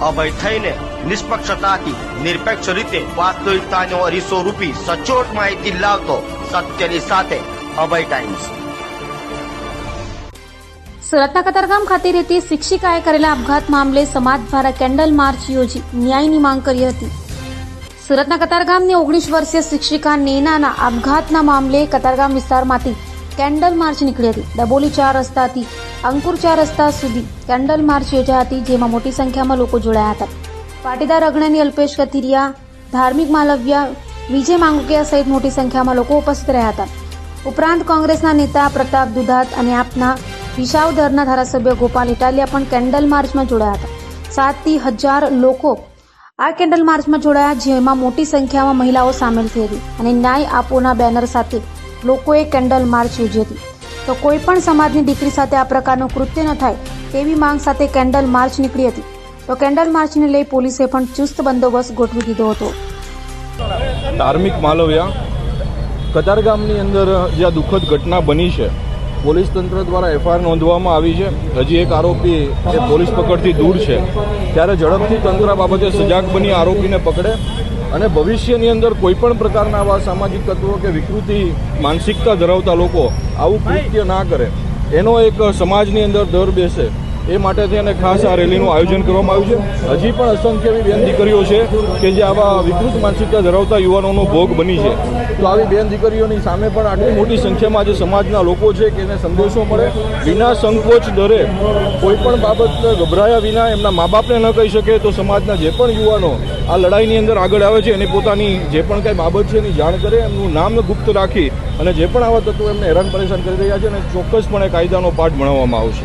અભય થઈને નિષ્પક્ષતાથી નિરપેક્ષ રીતે વાસ્તવિકતાનો અરીસો રૂપી સચોટ માહિતી લાવતો સત્યની સાથે અભય ટાઈમ્સ. સુરતના કતારગામ ખાતે રહેતી શિક્ષિકાએ કરેલા આપઘાત મામલે સમાજ દ્વારા કેન્ડલ માર્ચ યોજી ન્યાયની માંગ કરી હતી. સુરતના કતારગામની ઓગણીસ વર્ષીય શિક્ષિકા નેનાના આપઘાતના મામલે કતારગામ વિસ્તારમાંથી કેન્ડલ માર્ચ નીકળી હતી. ડબોલી ચાર રસ્તાથી અંકુર ચાર રસ્તા સુધી કેન્ડલ માર્ચ યોજાઈ હતી જેમાં મોટી સંખ્યામાં લોકો જોડાયા હતા. પાટીદાર અગ્રણી અલ્પેશ કથિરિયા, ધાર્મિક માલવ્યા, વિજય માંગુકિયા સહિત મોટી સંખ્યામાં લોકો ઉપસ્થિત રહ્યા હતા. ઉપરાંત કોંગ્રેસના નેતા પ્રતાપ દુધાત અને આપના વિસાવદરના ધારાસભ્ય ગોપાલ ઇટાલિયા પણ કેન્ડલ માર્ચમાં જોડાયા હતા. સાતથી હજાર લોકો આ કેન્ડલ માર્ચમાં જોડાયા, જેમાં મોટી સંખ્યામાં મહિલાઓ સામેલ થઈ હતી અને ન્યાય આપોના બેનર સાથે લોકોએ કેન્ડલ માર્ચ યોજી હતી. તો કોઈ પણ સમાજની દીકરી સાથે આ પ્રકારનું કૃત્ય ન થાય તેવી માંગ સાથે કેન્ડલ માર્ચ નીકળી હતી. તો કેન્ડલ માર્ચને લઈ પોલીસે પણ ચુસ્ત બંદોબસ્ત ગોઠવી દીધો હતો. ધાર્મિક માલવ્યા કતારગામની અંદર જે આ દુઃખદ ઘટના બની છે, પોલીસ તંત્ર દ્વારા એફઆઈઆર નોંધવામાં આવી છે. હજી એક આરોપી એ પોલીસ પકડથી દૂર છે. ત્યારે ઝડપથી તંત્ર બાબતે સજાગ બની આરોપીને પકડે. અને ભવિષ્યની અંદર કોઈ પણ પ્રકારના આવા સામાજિક તત્વો કે વિકૃતિ, માનસિકતા ધરાવતા લોકો આવું કૃત્ય ના કરે. એનો એક સમાજની અંદર દર બેસે. એ માટે અને ખાસ આ રેલીનું આયોજન કરવામાં આવ્યું છે. હજી પણ અસંખ્ય એવી બેન દીકરીઓ છે કે જે આવા વિકૃત માનસિકતા ધરાવતા યુવાનોનો ભોગ બની છે. તો આવી બેન દીકરીઓની સામે પણ આટલી મોટી સંખ્યામાં જે સમાજના લોકો છે કે એને સંદેશો મળે. વિના સંકોચ દરે કોઈ પણ બાબત ગભરાયા વિના એમના મા બાપને ન કહી શકે તો સમાજના જે પણ યુવાનો આ લડાઈની અંદર આગળ આવે છે એની પોતાની જે પણ કાંઈ બાબત છે એની જાણ કરે, એમનું નામ ગુપ્ત રાખી અને જે પણ આવા તત્વો એમને હેરાન પરેશાન કરી રહ્યા છે એને ચોક્કસપણે કાયદાનો પાઠ ભણાવવામાં આવશે.